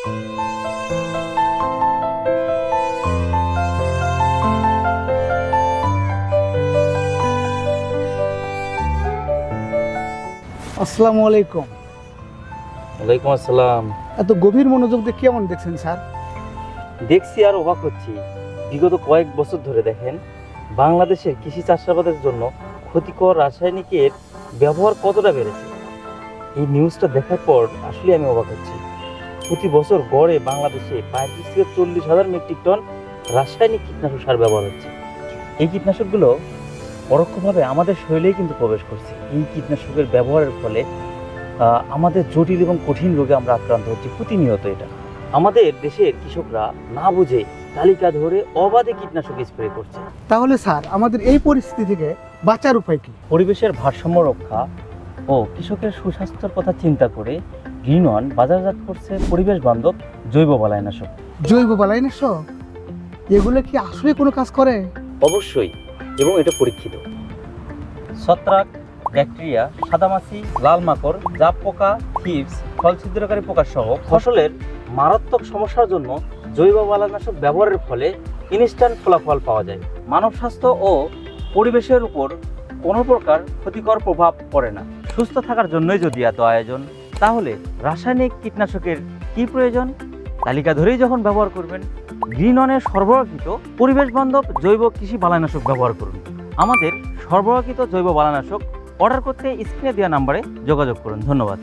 আসসালামু আলাইকুম। ওয়ালাইকুম আসসালাম। এত গভীর মনোযোগ দিয়ে কেমন দেখছেন স্যার? দেখছি আর অবাক হচ্ছি। বিগত কয়েক বছর ধরে দেখেন বাংলাদেশের কৃষি চাষাবাদের জন্য ক্ষতিকর রাসায়নিকের ব্যবহার কতটা বেড়েছে? এই নিউজটা দেখার পর আসলে আমি অবাক হচ্ছি। প্রতি বছর গড়ে বাংলাদেশে পঁয়ত্রিশ থেকে চল্লিশ হাজার মেট্রিক টন রাসায়নিক কীটনাশক সার ব্যবহার হচ্ছে। এই কীটনাশকগুলো পরোক্ষভাবে আমাদের শরীরেই কিন্তু প্রবেশ করছে। এই কীটনাশকের ব্যবহারের ফলে আমাদের জটিল এবং কঠিন রোগে আমরা আক্রান্ত হচ্ছি প্রতিনিয়ত এটা। আমাদের দেশের কৃষকরা না বুঝে তালিকা ধরে অবাধে কীটনাশক স্প্রে করছে। তাহলে স্যার আমাদের এই পরিস্থিতি থেকে বাঁচার উপায় কি? পরিবেশের ভারসাম্য রক্ষা ও কৃষকের সুস্বাস্থ্যের কথা চিন্তা করে গ্রিন ওয়ান বাজারজাত করছে পরিবেশ বান্ধব জৈব বালাইনাশক। জৈব বালাইনাশক? এগুলো কি আসলে কোনো কাজ করে? অবশ্যই এবং এটা পরীক্ষিত। ছত্রাক ব্যাকটেরিয়া সাদামাছি লাল মাকড় জাপ পোকা থিপস ফল ছিদ্রকারী পোকা সহ ফসলের মারাত্মক সমস্যার জন্য জৈব বালানাশক ব্যবহারের ফলে ইনস্ট্যান্ট ফলাফল পাওয়া যায়। মানব স্বাস্থ্য ও পরিবেশের উপর কোনো প্রকার ক্ষতিকর প্রভাব পড়ে না। সুস্থ থাকার জন্যই যদি এত আয়োজন তাহলে রাসায়নিক কীটনাশকের কি প্রয়োজন? তালিকা ধরেই যখন ব্যবহার করবেন, গ্রিন অনের সরবরাহকৃত পরিবেশ বান্ধব জৈব কৃষি বালানাশক ব্যবহার করুন। আমাদের সরবরাহকৃত জৈব বালানাশক অর্ডার করতে স্ক্রিনে দেওয়া নাম্বারে যোগাযোগ করুন। ধন্যবাদ।